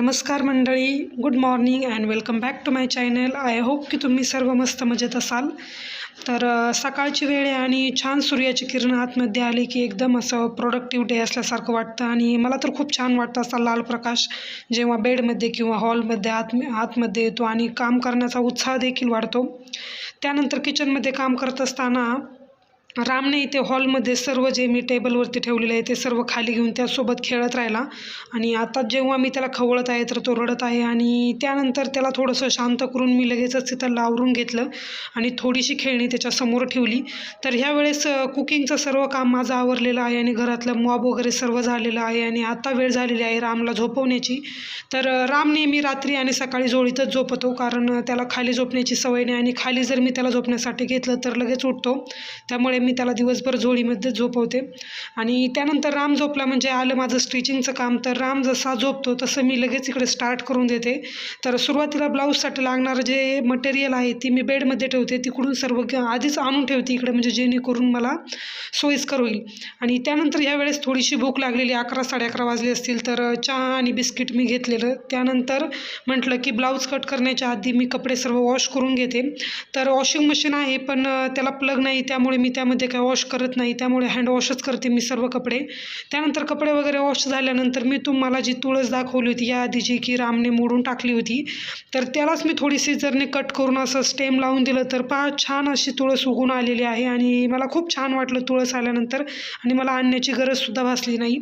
नमस्कार मंडळी good morning and welcome back to my channel I hope की तुम्ही सर्व मस्त मजेत असाल. तर सकाळची वेळ आहे आणि छान सूर्याची किरण आतमध्ये आली की एकदम असं प्रोडक्टिव्ह डे असल्यासारखं वाटतं आणि मला तर खूप छान वाटतं असा लाल प्रकाश जेव्हा बेडमध्ये किंवा हॉलमध्ये आत आतमध्ये येतो आणि काम करण्याचा उत्साह देखील वाढतो. त्यानंतर किचनमध्ये काम करत असताना रामने इथे हॉलमध्ये सर्व जे मी टेबलवरती ठेवलेलं आहे ते सर्व खाली घेऊन त्यासोबत खेळत राहिला. आणि आता जेव्हा मी त्याला खवळत आहे तर तो रडत आहे आणि त्यानंतर त्याला थोडंसं शांत करून मी लगेचच तिथं लावरून घेतलं आणि थोडीशी खेळणी त्याच्यासमोर ठेवली. तर ह्यावेळेस कुकिंगचं सर्व काम माझं आवरलेलं आहे आणि घरातलं मॉब वगैरे सर्व झालेलं आहे आणि आता वेळ झालेली आहे रामला झोपवण्याची. तर राम नेहमी रात्री आणि सकाळी जोळीतच झोपतो कारण त्याला खाली झोपण्याची सवय नाही आणि खाली जर मी त्याला झोपण्यासाठी घेतलं तर लगेच उठतो. त्यामुळे मी मी त्याला दिवसभर झोळीमध्ये झोपवते. आणि त्यानंतर राम झोपला म्हणजे आलं माझं स्टिचिंगचं काम. तर राम जसा झोपतो तसं मी लगेच इकडे स्टार्ट करून देते. तर सुरुवातीला ब्लाऊजसाठी लागणारं जे मटेरियल आहे ती मी बेडमध्ये ठेवते. तिकडून सर्व आधीच आणून ठेवते इकडे म्हणजे जेणेकरून मला सोयीस्कर होईल. आणि त्यानंतर ह्या वेळेस थोडीशी भूक लागलेली अकरा साडे अकरा वाजले असतील तर चहा आणि बिस्किट मी घेतलेलं. त्यानंतर म्हटलं की ब्लाऊज कट करण्याच्या आधी मी कपडे सर्व वॉश करून घेते. तर वॉशिंग मशीन आहे पण त्याला प्लग नाही त्यामुळे मी त्या त्यामध्ये काय वॉश करत नाही त्यामुळे हँडवॉशच करते मी सर्व कपडे. त्यानंतर कपडे वगैरे वॉश झाल्यानंतर मी तुम्हाला जी तुळस दाखवली होती या आधीची की रामने मोडून टाकली होती तर त्यालाच मी थोडीशी जरने कट करून असं स्टेम लावून दिलं तर पहा छान अशी तुळस उगून आलेली आहे आणि मला खूप छान वाटलं तुळस आल्यानंतर आणि मला आणण्याची गरजसुद्धा भासली नाही.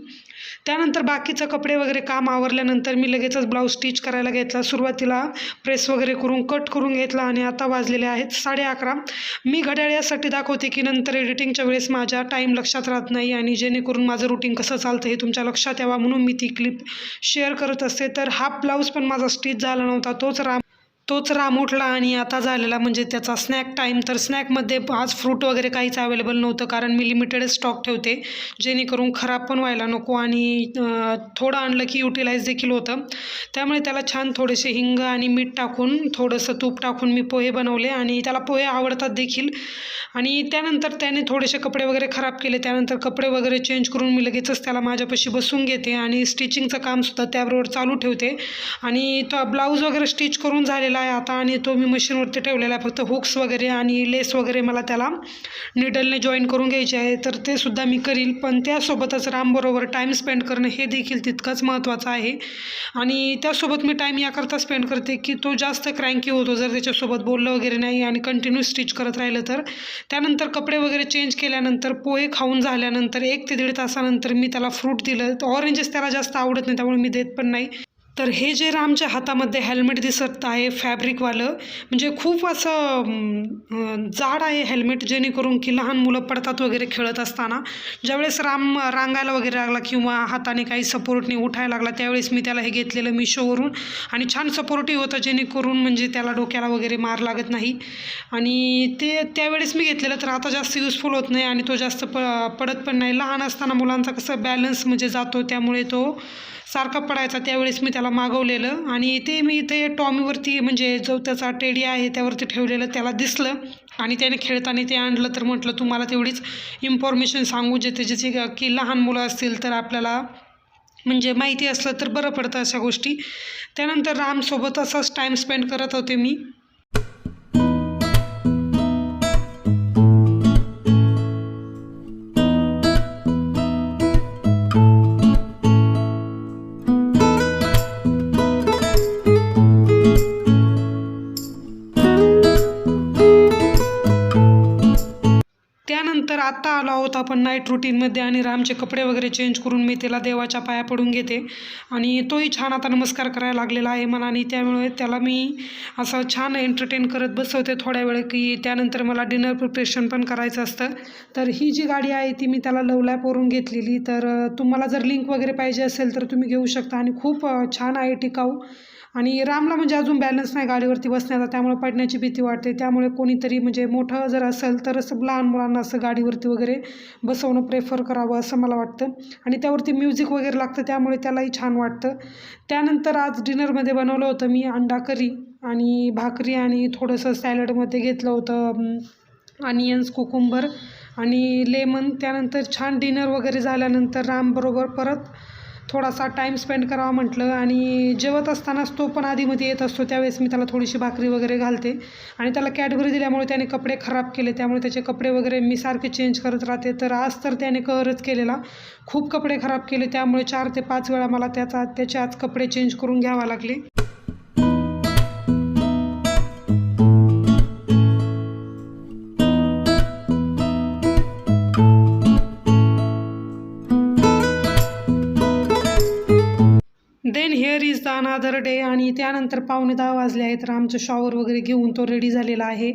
त्यानंतर बाकीचं कपडे वगैरे काम आवरल्यानंतर मी लगेचच ब्लाऊज स्टिच करायला घेतला. सुरुवातीला प्रेस वगैरे करून कट करून घेतला आणि आता वाजलेले आहेत साडे अकरा. मी घड्याळ यासाठी दाखवते की नंतर एडिटिंगच्या वेळेस माझ्या टाईम लक्षात राहत नाही आणि जेणेकरून माझं रुटीन कसं चालतं हे तुमच्या लक्षात यावा म्हणून मी ती क्लिप शेअर करत असते. तर हा ब्लाऊज पण माझा स्टिच झाला नव्हता तोच राम तोच राम उठला आणि आता झालेला म्हणजे त्याचा स्नॅक टाईम तर स्नॅकमध्ये आज फ्रूट वगैरे काहीच अवेलेबल नव्हतं कारण मी लिमिटेडच स्टॉक ठेवते. जेणेकरून खराब पण व्हायला नको आणि थोडं आणलं की युटिलाइज देखील होतं. त्यामुळे त्याला छान थोडेसे हिंग आणि मीठ टाकून थोडंसं तूप टाकून मी पोहे बनवले आणि त्याला पोहे आवडतात देखील. आणि त्यानंतर त्याने थोडेसे कपडे वगैरे खराब केले. त्यानंतर कपडे वगैरे चेंज करून मी लगेचच त्याला माझ्यापाशी बसून घेते आणि स्टिचिंगचं कामसुद्धा त्याबरोबर चालू ठेवते. आणि तो ब्लाऊज वगैरे स्टिच करून झालेला आहे आता आणि तो मी मशीनवरती ठेवलेला आहे. फक्त हुक्स वगैरे आणि लेस वगैरे मला त्याला निडलने जॉईन करून घ्यायचे आहे. तर ते सुद्धा मी करील पण त्यासोबतच रामबरोबर टाईम स्पेंड करणं हे देखील तितकंच महत्त्वाचं आहे. आणि त्यासोबत मी टाईम याकरता स्पेंड करते की तो जास्त क्रँकी होतो. जर त्याच्यासोबत बोललं वगैरे नाही आणि कंटिन्यू स्टिच करत राहिलं तर. त्यानंतर कपडे वगैरे चेंज केल्यानंतर पोहे खाऊन झाल्यानंतर एक ते दीड तासानंतर मी त्याला फ्रूट दिलं. तर ऑरेंजेस त्याला जास्त आवडत नाही त्यामुळे मी देत पण नाही. तर हे जे रामच्या हातामध्ये हेल्मेट दिसत आहे फॅब्रिकवालं म्हणजे खूप असं जाड आहे हेल्मेट जेणेकरून की लहान मुलं पडतात वगैरे खेळत असताना. ज्यावेळेस राम रांगायला वगैरे लागला किंवा हाताने काही सपोर्टने उठायला लागला त्यावेळेस मी त्याला हे घेतलेलं मिशोवरून. आणि छान सपोर्टिव्ह होतं जेणेकरून म्हणजे त्याला डोक्याला वगैरे मार लागत नाही. आणि ते त्यावेळेस मी घेतलेलं तर आता जास्त युजफुल होत नाही आणि तो जास्त प पडत पण नाही. लहान असताना मुलांचा कसं बॅलन्स म्हणजे जातो त्यामुळे तो सारखा पडायचा त्यावेळेस मी त्याला मागवलेलं. आणि ते मी इथे टॉमीवरती म्हणजे जो त्याचा टेडी आहे त्यावरती ठेवलेलं त्याला दिसलं. आणि त्याने खेळताना ते आणलं तर म्हटलं तुम्हाला तेवढीच इन्फॉर्मेशन सांगू जे त्याची की लहान मुलं असतील तर आपल्याला म्हणजे माहिती असलं तर बरं पडतं अशा गोष्टी. त्यानंतर रामसोबत असाच टाईम स्पेंड करत होते मी. आपण नाईट रुटीनमध्ये आणि रामचे कपडे वगैरे चेंज करून मी त्याला देवाच्या पाया पडून घेते. आणि तोही छान आता नमस्कार करायला लागलेला आहे मनाने. त्यामुळे त्याला मी असं छान एंटरटेन करत बसवते थोड्या वेळ की त्यानंतर मला डिनर प्रिपरेशन पण करायचं असतं. तर ही जी गाडी आहे ती मी त्याला लव लॅपवरून घेतलेली. तर तुम्हाला जर लिंक वगैरे पाहिजे असेल तर तुम्ही घेऊ शकता. आणि खूप छान आहे टिकाऊ. आणि रामला म्हणजे अजून बॅलन्स नाही गाडीवरती बसण्याचा त्यामुळे पडण्याची भीती वाटते. त्यामुळे कोणीतरी म्हणजे मोठं जर असेल तर असं लहान मुलांना असं गाडीवरती वगैरे बसवणं प्रेफर करावं असं मला वाटतं. आणि त्यावरती म्युझिक वगैरे लागतं त्यामुळे त्यालाही छान वाटतं. त्यानंतर आज डिनरमध्ये बनवलं होतं मी अंडा करी आणि भाकरी आणि थोडंसं सॅलडमध्ये घेतलं होतं अनियन्स कुकुंबर आणि लेमन त्यानंतर छान डिनर वगैरे झाल्यानंतर रामबरोबर परत थोडासा टाईम स्पेंड करावा म्हटलं आणि जेवत असतानाच तो पण आधीमध्ये येत असतो. त्यावेळेस मी त्याला थोडीशी भाकरी वगैरे घालते. आणि त्याला कॅडबरी दिल्यामुळे त्याने कपडे खराब केले. त्यामुळे त्याचे कपडे वगैरे मी सारखे चेंज करत राहते. तर आज तर त्याने करत केलेला. खूप कपडे खराब केले. त्यामुळे चार ते पाच वेळा मला त्याचा त्याचे आज कपडे चेंज करून घ्यावा लागले. Then here is the another day आणि त्यानंतर पावणे दहा वाजले आहेत. तर आमचं शॉवर वगैरे घेऊन तो रेडी झालेला आहे.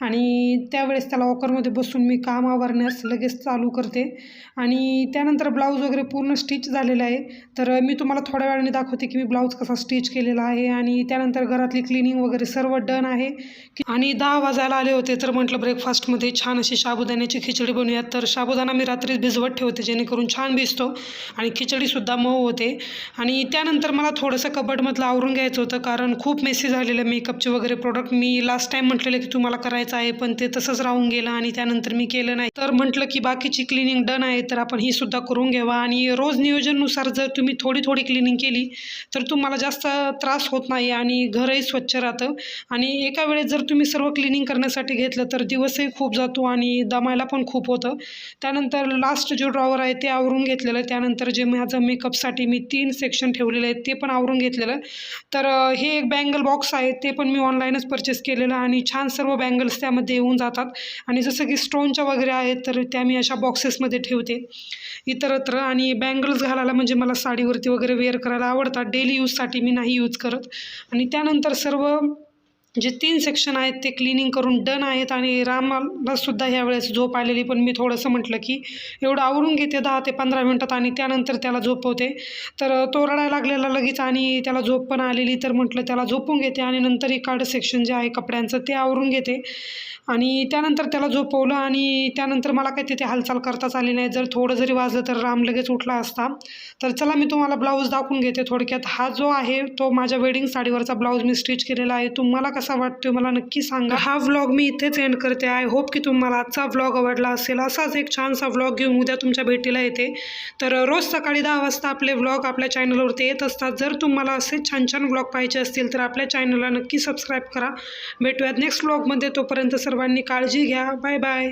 आणि त्यावेळेस त्याला ऑकरमध्ये बसून मी काम आवरण्यास लगेच चालू करते. आणि त्यानंतर ब्लाऊज वगैरे पूर्ण स्टिच झालेला आहे. तर मी तुम्हाला थोड्या वेळाने दाखवते की मी ब्लाऊज कसा स्टिच केलेला आहे. आणि त्यानंतर घरातली क्लिनिंग वगैरे सर्व डन आहे. आणि दहा वाजायला आले होते तर म्हटलं ब्रेकफास्टमध्ये छान अशी साबुदाण्याची खिचडी बनवूयात. तर साबुदाणा मी रात्री भिजवत ठेवते जेणेकरून छान भिजतो. आणि खिचडीसुद्धा मऊ होते. आणि त्यानंतर मला थोडंसं कबडमधलं आवरून घ्यायचं होतं कारण खूप मेसी झालेलं मेकअपचे वगैरे प्रोडक्ट मी लास्ट टाईम म्हटलेलं की तुम्हाला करायचं आहे पण ते तसंच राहून गेलं आणि त्यानंतर मी केलं नाही. तर म्हटलं की बाकीची क्लिनिंग डन आहे तर आपण ही सुद्धा करून घ्यावा. आणि रोज नियोजननुसार जर तुम्ही थोडी थोडी क्लिनिंग केली तर तुम्हाला जास्त त्रास होत नाही आणि घरही स्वच्छ राहतं. आणि एका वेळेस जर तुम्ही सर्व क्लिनिंग करण्यासाठी घेतलं तर दिवसही खूप जातो आणि दमायला पण खूप होतं. त्यानंतर लास्ट जो ड्रॉवर आहे ते आवरून घेतलेलं. त्यानंतर जे माझं मेकअपसाठी मी तीन सेक्शन ठेवले ठेवलेले आहेत ते पण आवरून घेतलेलं. आहे. तर हे एक बँगल बॉक्स आहे ते पण मी ऑनलाईनच परचेस केलेलं आणि छान सर्व बँगल्स त्यामध्ये येऊन जातात. आणि जसं की स्टोनच्या वगैरे आहेत तर त्या मी अशा बॉक्सेसमध्ये ठेवते. इतरत्र आणि बँगल्स घालायला म्हणजे मला साडीवरती वगैरे वेअर करायला आवडतात. डेली यूजसाठी मी नाही यूज करत. आणि त्यानंतर सर्व जे तीन सेक्शन आहेत ते क्लिनिंग करून डन आहेत आणि रामाला सुद्धा ह्या वेळेस झोप आलेली. पण मी थोडंसं म्हटलं की एवढं आवरून घेते दहा ते पंधरा मिनटात आणि त्यानंतर त्याला झोपवते. तर तो रडायला लागलेला लगेच आणि त्याला झोप पण आलेली. तर म्हटलं त्याला झोपून घेते आणि नंतर कार्ड सेक्शन जे आहे कपड्यांचं ते आवरून घेते. आणि त्यानंतर त्याला झोपवलं आणि त्यानंतर मला काही तिथे हालचाल करताच आली नाही. जर थोडं जरी वाजलं तर राम लगेच उठला असता. तर चला मी तुम्हाला ब्लाऊज दाखवून घेते थोडक्यात. हा जो आहे तो माझ्या वेडिंग साडीवरचा ब्लाऊज मी स्टिच केलेला आहे. तुम्हाला कसा वाटतो मला नक्की सांगा. हा व्लॉग मी इथेच एंड करते. आय होप की तुम्हाला आजचा व्लॉग आवडला असेल. असाच एक छानसा व्लॉग घेऊन उद्या तुमच्या भेटीला येते. तर रोज सकाळी दहा वाजता आपले व्लॉग आपल्या चॅनलवरती येत असतात. जर तुम्हाला असे छान छान व्लॉग पाहिजे असतील तर आपल्या चॅनलला नक्की सबस्क्राईब करा. भेटूयात नेक्स्ट व्लॉगमध्ये तोपर्यंत सर्वांनी काळजी घ्या. Bye bye